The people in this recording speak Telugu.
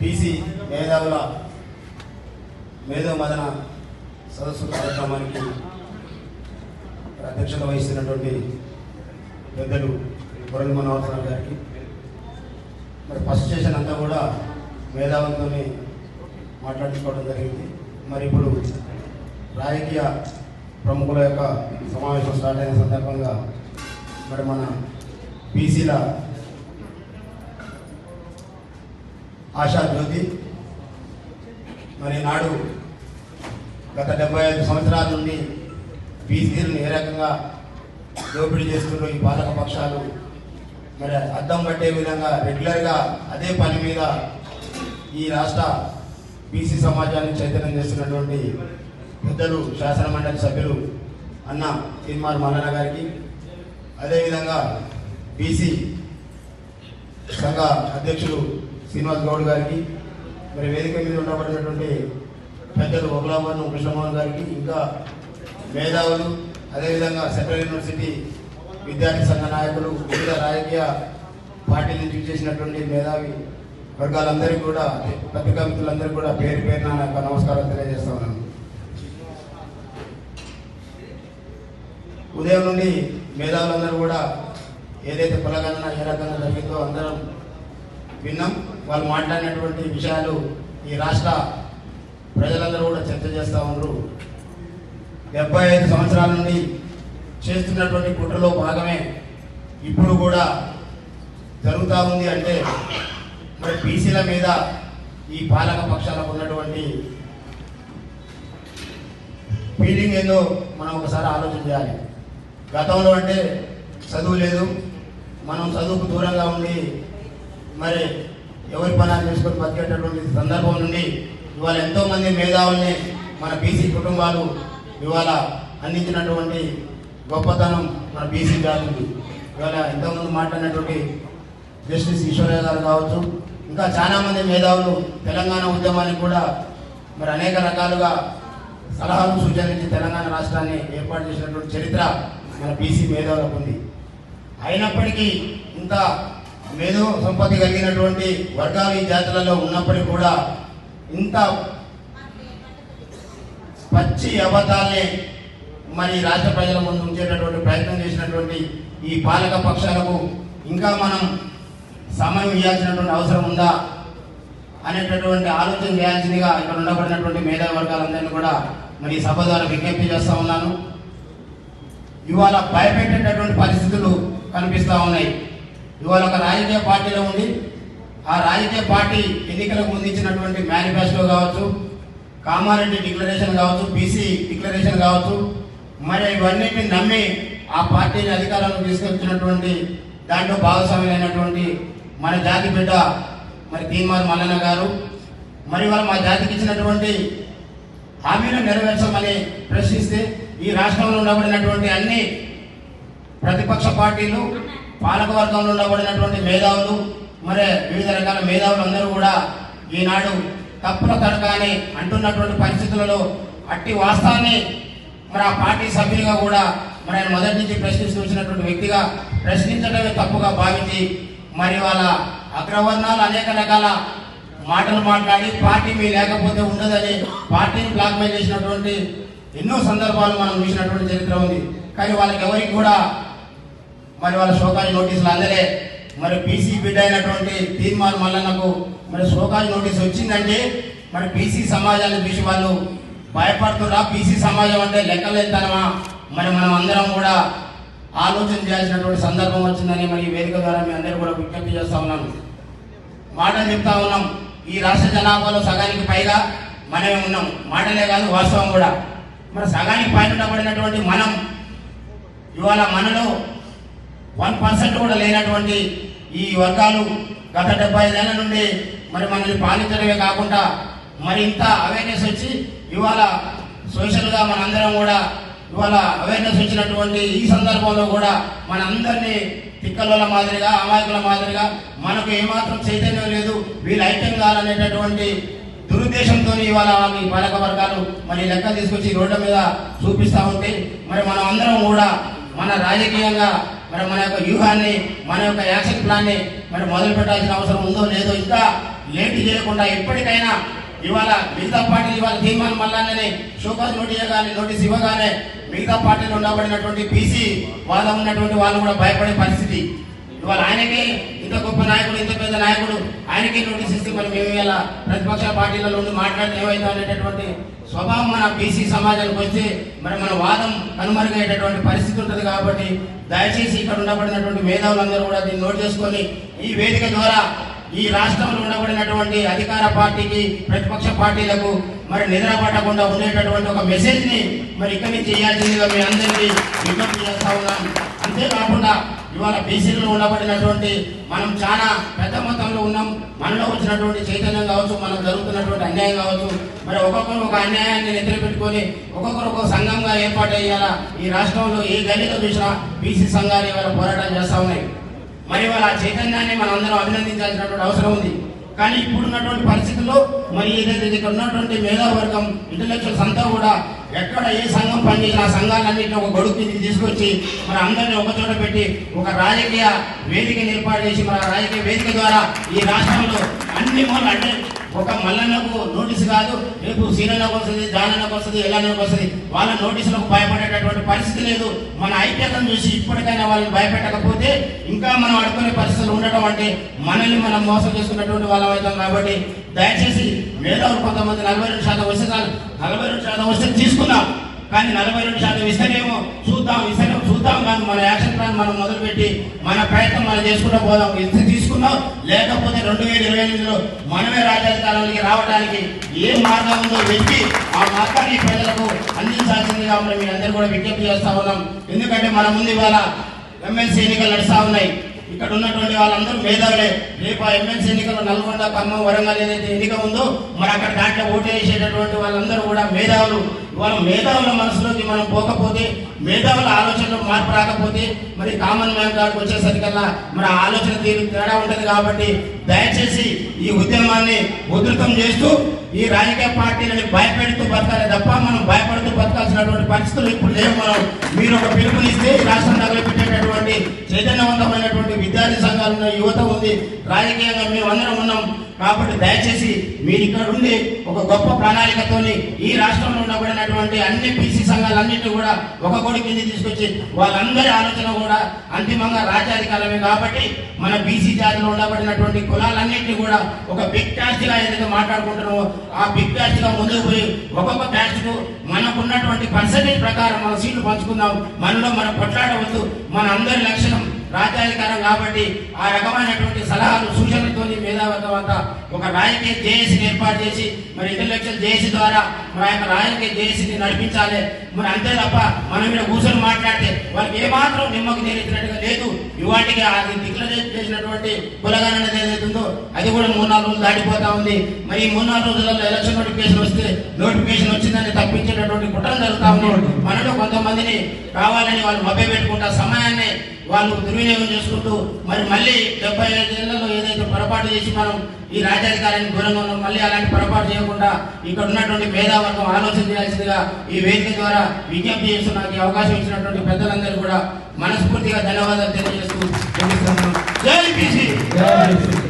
బీసీ మేధావుల మేధో మదన సదస్సు కార్యక్రమానికి అధ్యక్షత వహిస్తున్నటువంటి పెద్దలు మురళి మనోహర్ గారికి. మరి ఫస్ట్ సెషన్ అంతా కూడా మేధావులతోనే మాట్లాడుకోవడం జరిగింది. మరి ఇప్పుడు రాజకీయ ప్రముఖుల యొక్క సమావేశం స్టార్ట్ అయిన సందర్భంగా మరి మన బీసీల ఆశా జ్యోతి మరి నాడు గత డెబ్బై ఐదు సంవత్సరాల నుండి బీసీలను ఏ రకంగా దోపిడీ చేస్తున్న ఈ పాలక పక్షాలు మరి అద్దం పట్టే విధంగా రెగ్యులర్గా అదే పని మీద ఈ రాష్ట్ర బీసీ సమాజాన్ని చైతన్యం చేస్తున్నటువంటి పెద్దలు శాసనమండలి సభ్యులు అన్న తీర్మార్ మల్లన్న గారికి అదేవిధంగా బీసీ సంఘ అధ్యక్షులు శ్రీనివాస్ గౌడ్ గారికి మరి వేదిక మీద ఉండబడినటువంటి పెద్దలు ఒకలాభవన్ కృష్ణమోహన్ గారికి ఇంకా మేధావులు అదేవిధంగా సెంట్రల్ యూనివర్సిటీ విద్యార్థి సంఘ నాయకులు వివిధ రాజకీయ పార్టీ నుంచి చేసినటువంటి మేధావి వర్గాలందరికీ కూడా పత్రికా మిత్రులందరికీ కూడా పేరు పేరున నా యొక్క నమస్కారం తెలియజేస్తా ఉన్నాను. ఉదయం నుండి మేధావులందరూ కూడా ఏదైతే కులగణన ఏ రకంగా జరిగిందో అందరం విన్నాం. వాళ్ళు మాట్లాడినటువంటి విషయాలు ఈ రాష్ట్ర ప్రజలందరూ కూడా చర్చ చేస్తూ ఉన్నారు. డెబ్బై ఐదు సంవత్సరాల నుండి చేస్తున్నటువంటి కుట్రలో భాగమే ఇప్పుడు కూడా జరుగుతూ ఉంది అంటే మరి బీసీల మీద ఈ పాలక పక్షాలకు ఉన్నటువంటి ఫీలింగ్ ఏందో మనం ఒకసారి ఆలోచన చేయాలి. గతంలో అంటే చదువు లేదు మనం చదువుకు దూరంగా ఉండి మరి ఎవరి పనాలు చేసుకొని బతికేటటువంటి సందర్భం నుండి ఇవాళ ఎంతో మంది మేధావుల్ని మన బీసీ కుటుంబాలు ఇవాళ అందించినటువంటి గొప్పతనం మన బీసీ జాతికి. ఇవాళ ఎంతోమంది మాట్లాడినటువంటి జస్టిస్ ఈశ్వరయ్య గారు కావచ్చు ఇంకా చాలామంది మేధావులు తెలంగాణ ఉద్యమానికి కూడా మరి అనేక రకాలుగా సలహాలు సూచనలు తెలంగాణ రాష్ట్రాన్ని ఏర్పాటు చేసినటువంటి చరిత్ర మన బీసీ మేధావులకు ఉంది. అయినప్పటికీ ఇంత మేధో సంపత్తి కలిగినటువంటి వర్గాలు ఈ జాతులలో ఉన్నప్పటికీ కూడా ఇంత పచ్చి అబద్ధాల్ని మరి రాష్ట్ర ప్రజల ముందు ఉంచేటటువంటి ప్రయత్నం చేసినటువంటి ఈ పాలక పక్షాలకు ఇంకా మనం సమయం ఇవ్వాల్సినటువంటి అవసరం ఉందా అనేటటువంటి ఆలోచన చేయాల్సిందిగా ఇక్కడ ఉండబడినటువంటి మేధా వర్గాలందరినీ కూడా మరి ఈ సభ ద్వారా విజ్ఞప్తి చేస్తూ ఉన్నాను. ఇవాళ భయపెట్టేటటువంటి పరిస్థితులు కనిపిస్తూ ఉన్నాయి. ఇవాళ ఒక రాజకీయ పార్టీలో ఉండి ఆ రాజకీయ పార్టీ ఎన్నికలకు ముందించినటువంటి మేనిఫెస్టో కావచ్చు కామారెడ్డి డిక్లరేషన్ కావచ్చు బీసీ డిక్లరేషన్ కావచ్చు మరి ఇవన్నిటిని నమ్మి ఆ పార్టీని అధికారంలో తీసుకొచ్చినటువంటి దాంట్లో భాగస్వామ్యులైనటువంటి మన జాతి బిడ్డ మరి తీన్మార్ మల్లన్న గారు మరి వాళ్ళు మా జాతికి ఇచ్చినటువంటి హామీలు నెరవేర్చమని ప్రశ్నిస్తే ఈ రాష్ట్రంలో ఉండబడినటువంటి అన్ని ప్రతిపక్ష పార్టీలు పాలకవర్గంలో ఉండబడినటువంటి మేధావులు మరి వివిధ రకాల మేధావులు అందరూ కూడా ఈనాడు తప్పుల తడక అంటున్నటువంటి పరిస్థితులలో అట్టి వాస్తవాన్ని మరి ఆ పార్టీ సభ్యులుగా కూడా మరి ఆయన మొదటి నుంచి ప్రశ్నిస్తూ వచ్చినటువంటి వ్యక్తిగా ప్రశ్నించడమే తప్పుగా భావించి మరి వాళ్ళ అగ్రవర్ణాలు అనేక రకాల మాటలు మాట్లాడి పార్టీ మీ లేకపోతే ఉండదని పార్టీని బ్లాక్మెయిల్ చేసినటువంటి ఎన్నో సందర్భాలు మనం చూసినటువంటి చరిత్ర ఉంది. కానీ వాళ్ళకి ఎవరికి కూడా మరి వాళ్ళ శోకాని నోటీసులు అందలే. మరి బీసీ బిడ్డ అయినటువంటి తీర్మాన్ మల్లన్నకు మరి శోకాని నోటీస్ వచ్చిందంటే మరి బీసీ సమాజాన్ని చూసి వాళ్ళు భయపడుతున్నా బీసీ సమాజం అంటే లెక్కలేదనమా మరి మనం అందరం కూడా ఆలోచన చేయాల్సినటువంటి సందర్భం వచ్చిందని మరి ఈ వేదిక ద్వారా మీ అందరూ కూడా విజ్ఞప్తి చేస్తా ఉన్నాను మాటలు చెప్తా ఉన్నాం. ఈ రాష్ట్ర జనాభాలో సగానికి పైగా మనమే ఉన్నాం. మాటలే కాదు వాస్తవం కూడా. మరి సగానికి పైన పడినటువంటి మనం ఇవాళ మనలో వన్ పర్సెంట్ కూడా లేనటువంటి ఈ వర్గాలు గత డెబ్బై ఐదేళ్ళ నుండి మరి మనల్ని పాలించడమే కాకుండా మరి ఇంత అవేర్నెస్ వచ్చి ఇవాళ సోషల్గా మనందరం కూడా ఇవాళ అవేర్నెస్ వచ్చినటువంటి ఈ సందర్భంలో కూడా మనందరినీ తిక్కల మాదిరిగా అమాయకుల మాదిరిగా మనకు ఏమాత్రం చైతన్యం లేదు వీళ్ళు ఐటెం కావాలనేటటువంటి దురుద్దేశంతో ఇవాళ ఈ పాలక వర్గాలు మరి లెక్క తీసుకొచ్చి రోడ్ల మీద చూపిస్తా ఉంటే మరి మనం అందరం కూడా మన రాజకీయంగా మరి మన యొక్క వ్యూహాన్ని మన యొక్క యాక్షన్ ప్లాన్ని మరి మొదలు పెట్టాల్సిన అవసరం ఉందో లేదో ఇంకా లేట్ చేయకుండా ఎప్పటికైనా ఇవాళ మిగతా పార్టీలు ఇవాళ తీర్మానం మళ్ళానే షోకాజ్ నోటీస్ కానీ నోటీస్ ఇవ్వగానే మిగతా పార్టీలు ఉండబడినటువంటి బీసీ వాదం ఉన్నటువంటి వాళ్ళు కూడా భయపడే పరిస్థితి. ఇవాళ ఆయనకి ఇంత గొప్ప నాయకుడు ఇంత పెద్ద నాయకుడు ఆయనకి నోటీస్ ఇస్తే మరి మేము ఇలా ప్రతిపక్ష పార్టీలలో ఉండి మాట్లాడితే ఏమైందో అనేటటువంటి స్వభావం మన బీసీ సమాజానికి వస్తే మరి మన వాదం కనుమరుగయ్యేటటువంటి పరిస్థితి ఉంటుంది కాబట్టి దయచేసి ఇక్కడ ఉండబడినటువంటి మేధావులందరూ కూడా దీన్ని నోట్ చేసుకొని ఈ వేదిక ద్వారా ఈ రాష్ట్రంలో ఉండబడినటువంటి అధికార పార్టీకి ప్రతిపక్ష పార్టీలకు మరి నిద్రపట్టకుండా ఉండేటటువంటి ఒక మెసేజ్ని మరి ఇక్కడి నుంచి చేయాల్సిందిగా మీ అందరికీ విజ్ఞప్తి చేస్తా ఉన్నాం అంతేకాకుండా ఇవాళ బీసీలో ఉండబడినటువంటి మనం చాలా పెద్ద మొత్తంలో మనలో వచ్చినటువంటి చైతన్యం కావచ్చు మనకు జరుగుతున్నటువంటి అన్యాయం కావచ్చు మరి ఒక్కొక్కరు ఒక అన్యాయాన్ని నిద్ర పెట్టుకొని ఒక్కొక్కరు ఒక సంఘంగా ఏర్పాటయ్యేలా ఈ రాష్ట్రంలో ఏ గల్లీలో చూసినా బీసీ సంఘాలు ఇవాళ పోరాటం చేస్తూ ఉన్నాయి. మరి వాళ్ళ ఆ చైతన్యాన్ని మనం అందరం అభినందించాల్సినటువంటి అవసరం ఉంది. కానీ ఇప్పుడున్నటువంటి పరిస్థితుల్లో మరి ఏదైతే ఇక్కడ ఉన్నటువంటి మేధావర్గం ఇంటలెక్చువల్స్ అంతా కూడా ఎక్కడ ఏ సంఘం పనిచేసిన ఆ సంఘాలన్నింటినీ ఒక గొడుగు కిందకి తీసుకొచ్చి మరి అందరినీ ఒకచోట పెట్టి ఒక రాజకీయ వేదికను ఏర్పాటు చేసి మరి రాజకీయ వేదిక ద్వారా ఈ రాష్ట్రంలో అన్ని మూల అంటే ఒక మల్లన్నకు నోటీస్ కాదు రేపు సీనన్నకు వస్తుంది జానన్నకు వస్తుంది ఎల్లన్నకు వస్తుంది. వాళ్ళ నోటీసులకు భయపడేటటువంటి పరిస్థితి లేదు. మన ఐక్యతను చూసి ఇప్పటికైనా వాళ్ళని భయపెట్టకపోతే ఇంకా మనం అడుకునే పరిస్థితులు ఉండటం అంటే మనల్ని మనం మోసం చేసుకున్నటువంటి వాళ్ళం అవుతాం కాబట్టి దయచేసి మేధావులు కొంతమంది నలభై రెండు శాతం వస్తే నలభై రెండు శాతం వస్తే తీసుకుందాం. కానీ నలభై రెండు శాతం ఇస్తేనేమో చూద్దాం ఇస్తేనేమో చూద్దాం కానీ మన యాక్షన్ ప్లాన్ మనం మొదలుపెట్టి మన ప్రయత్నం మనం చేసుకుంటూ పోదాం. ఇంత తీసుకున్నాం లేకపోతే రెండు వేల ఇరవై ఎనిమిదిలో మనమే రాజ్యాధికారంలోకి రావడానికి ఏ మార్గం ఉందో వెతికి ఆ మార్గాన్ని ప్రజలకు అందించాల్సిందిగా మనం మీ అందరూ కూడా విజ్ఞప్తి చేస్తా ఉన్నాం. ఎందుకంటే మన ముందు ఇవాళ ఎమ్మెల్సీ ఎన్నికలు నడుస్తూ ఉన్నాయి. ఇక్కడ ఉన్నటువంటి వాళ్ళందరూ మేధావులే. రేపు ఆ ఎమ్మెల్సీ ఎన్నికలు నల్గొండ ఖమ్మం వరంగల్ ఏదైతే ఎన్నిక ఉందో మరి అక్కడ దాంట్లో ఓటు వేసేటటువంటి వాళ్ళందరూ కూడా మేధావులు. వాళ్ళ మేధావుల మనసులోకి మనం పోకపోతే మేధావుల ఆలోచనలో మార్పు రాకపోతే మరి కామన్ మ్యాన్ గారికి వచ్చేసరికల్లా మరి ఆలోచన తీరు తేడా ఉంటుంది కాబట్టి దయచేసి ఈ ఉద్యమాన్ని ఉధృతం చేస్తూ ఈ రాజకీయ పార్టీలని భయపెడుతూ బతకాలి తప్ప మనం భయపడుతూ బతకాల్సినటువంటి పరిస్థితులు ఇప్పుడు లేవు. మనం మీరు ఒక పిలుపునిస్తే ఈ రాష్ట్రం తగలపెట్టేటటువంటి చైతన్యవంతమైనటువంటి విద్యార్థి సంఘాలు యువత ఉంది. రాజకీయంగా మేము అందరం ఉన్నాం. కాబట్టి దయచేసి మీరు ఇక్కడ ఉండి ఒక గొప్ప ప్రణాళికతోని ఈ రాష్ట్రంలో ఉండబడినటువంటి అన్ని బీసీ సంఘాలన్నింటినీ కూడా ఒక కోడి కింద తీసుకొచ్చి వాళ్ళందరి ఆలోచన కూడా అంతిమంగా రాజ్యాధికారమే కాబట్టి మన బీసీ జాతిలో ఉండబడినటువంటి కులాలన్నింటినీ కూడా ఒక బిగ్ క్యాస్ట్ ఏదైతే మాట్లాడుకుంటున్నామో ఆ బిగ్ క్యాస్ట్ ముందుకు పోయి ఒక్కొక్క క్యాస్ట్ మనకున్నటువంటి పర్సంటేజ్ ప్రకారం మన సీట్లు పంచుకుందాం. మనలో మనం కొట్లాడవద్దు. మన అందరి లక్ష్యం రాజ్యాధికారం కాబట్టి ఆ రకమైనటువంటి సలహాలు సూచనలతో మేధావర్గం అంతా ఒక రాజకీయ జేఏసీని ఏర్పాటు చేసి మరి ఇంటలెక్చువల్ జేఏసీ ద్వారా మరి ఆ యొక్క రాజకీయ జేఏసీని నడిపించాలి. మరి అంతే తప్ప మనం మీద కూర్చొని మాట్లాడితే వాళ్ళకి ఏమాత్రం నిమ్మకు నేర్చినట్టుగా లేదు. ఇవాటికి అది డిక్లరేట్ చేసినటువంటి కులగణన ఏదైతే ఉందో అది కూడా మూడు నాలుగు రోజులు దాటిపోతా ఉంది. మరి ఈ మూడు నాలుగు రోజులలో ఎలక్షన్ నోటిఫికేషన్ వస్తే నోటిఫికేషన్ వచ్చిందని తప్పించేటటువంటి కుట్రలు జరుగుతా ఉన్నాయి. మనలో కొంతమందిని కావాలని వాళ్ళు మభ్య పెట్టుకుంటా సమయాన్ని వాళ్ళు దుర్వినియోగం చేసుకుంటూ మరి మళ్ళీ డెబ్బై ఐదు ఏళ్ళలో ఏదైతే పొరపాటు చేసి మనం ఈ రాజ్యాధికారానికి దూరంగా ఉన్నాం మళ్ళీ అలాంటి పొరపాటు చేయకుండా ఇక్కడ ఉన్నటువంటి మేధావర్గం ఆలోచన చేయాల్సిందిగా ఈ వేదిక ద్వారా విజ్ఞప్తి చేస్తూ ఈ అవకాశం ఇచ్చినటువంటి పెద్దలందరూ కూడా మనస్ఫూర్తిగా ధన్యవాదాలు తెలియజేస్తూ జై బీసీ!